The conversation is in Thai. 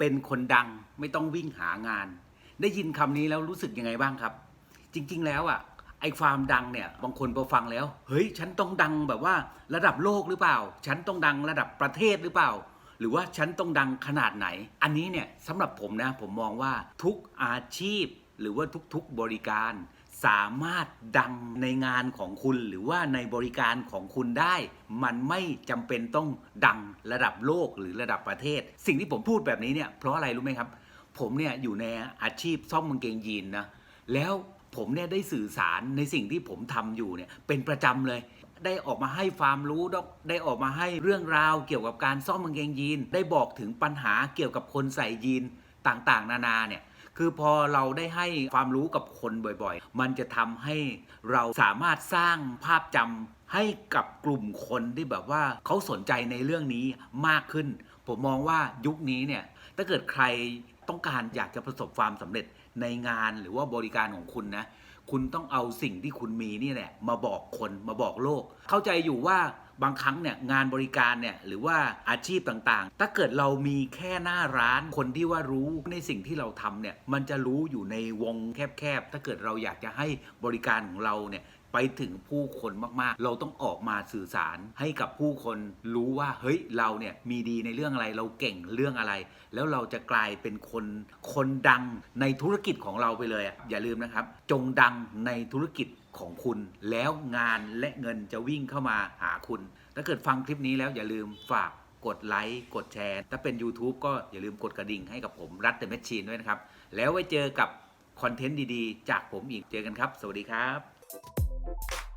เป็นคนดังไม่ต้องวิ่งหางาน ได้ยินคำนี้แล้วรู้สึกยังไงบ้างครับ จริง ๆ แล้วอะไอ้ความดังเนี่ยบางคนพอฟังแล้ว เฮ้ย ฉันต้องดังแบบว่าระดับโลกหรือเปล่า ฉันต้องดังระดับประเทศหรือเปล่า หรือว่าฉันต้องดังขนาดไหน อันนี้เนี่ยสำหรับผมนะผมมองว่าทุกอาชีพ หรือว่าทุกๆบริการ สามารถดังในงานของคุณ หรือว่าในบริการของคุณได้ มันไม่จำเป็นต้องดังระดับโลกหรือระดับประเทศ สิ่งที่ผมพูดแบบนี้เนี่ยเพราะอะไรรู้ไหมครับ ผมเนี่ยอยู่ในอาชีพซ่อมกางเกงยีนนะแล้วผมเนี่ยได้สื่อสารในสิ่งที่ผมทำอยู่เนี่ยเป็นประจำเลย ได้ออกมาให้ความรู้ได้ออกมาให้เรื่องราวเกี่ยวกับการซ่อมกางเกงยีน ได้บอกถึงปัญหาเกี่ยวกับคนใส่ยีนต่างๆ นานาเนี่ย คือพอเราได้ให้ความรู้กับคนบ่อยๆ มันจะทำให้เราสามารถสร้างภาพจำให้กับกลุ่มคนที่แบบว่าเขาสนใจในเรื่องนี้มากขึ้น ผมมองว่ายุคนี้เนี่ย ถ้าเกิดใครต้องการอยากจะประสบความสำเร็จในงานหรือว่าบริการของคุณนะ คุณต้องเอาสิ่งที่คุณมีนี่แหละมาบอกคนมาบอกโลก เข้าใจอยู่ว่า บางครั้งเนี่ยงานบริการเนี่ยหรือว่าอาชีพต่างๆ ถ้าเกิดเรามีแค่หน้าร้านคนที่ว่ารู้ในสิ่งที่เราทำเนี่ยมันจะรู้อยู่ในวงแคบๆ ถ้าเกิดเราอยากจะให้บริการของเราเนี่ย ไปถึงผู้คนมากๆ เราต้องออกมาสื่อสารให้กับผู้คนรู้ว่าเฮ้ยเราเนี่ยมีดีในเรื่องอะไรเราเก่งเรื่องอะไร แล้วเราจะกลายเป็นคนคนดังในธุรกิจของเราไปเลยอะอย่าลืมนะครับ จงดังในธุรกิจของคุณ แล้วงานและเงินจะวิ่งเข้ามาหาคุณ ถ้าเกิดฟังคลิปนี้แล้วอย่าลืมฝากกดไลค์กดแชร์ ถ้าเป็น YouTube ก็อย่าลืมกดกระดิ่งให้กับผมรัตเตอร์แมชชีนด้วยนะครับ แล้วไว้เจอกับคอนเทนต์ดีๆ จากผมอีกเจอกันครับ สวัสดีครับ you.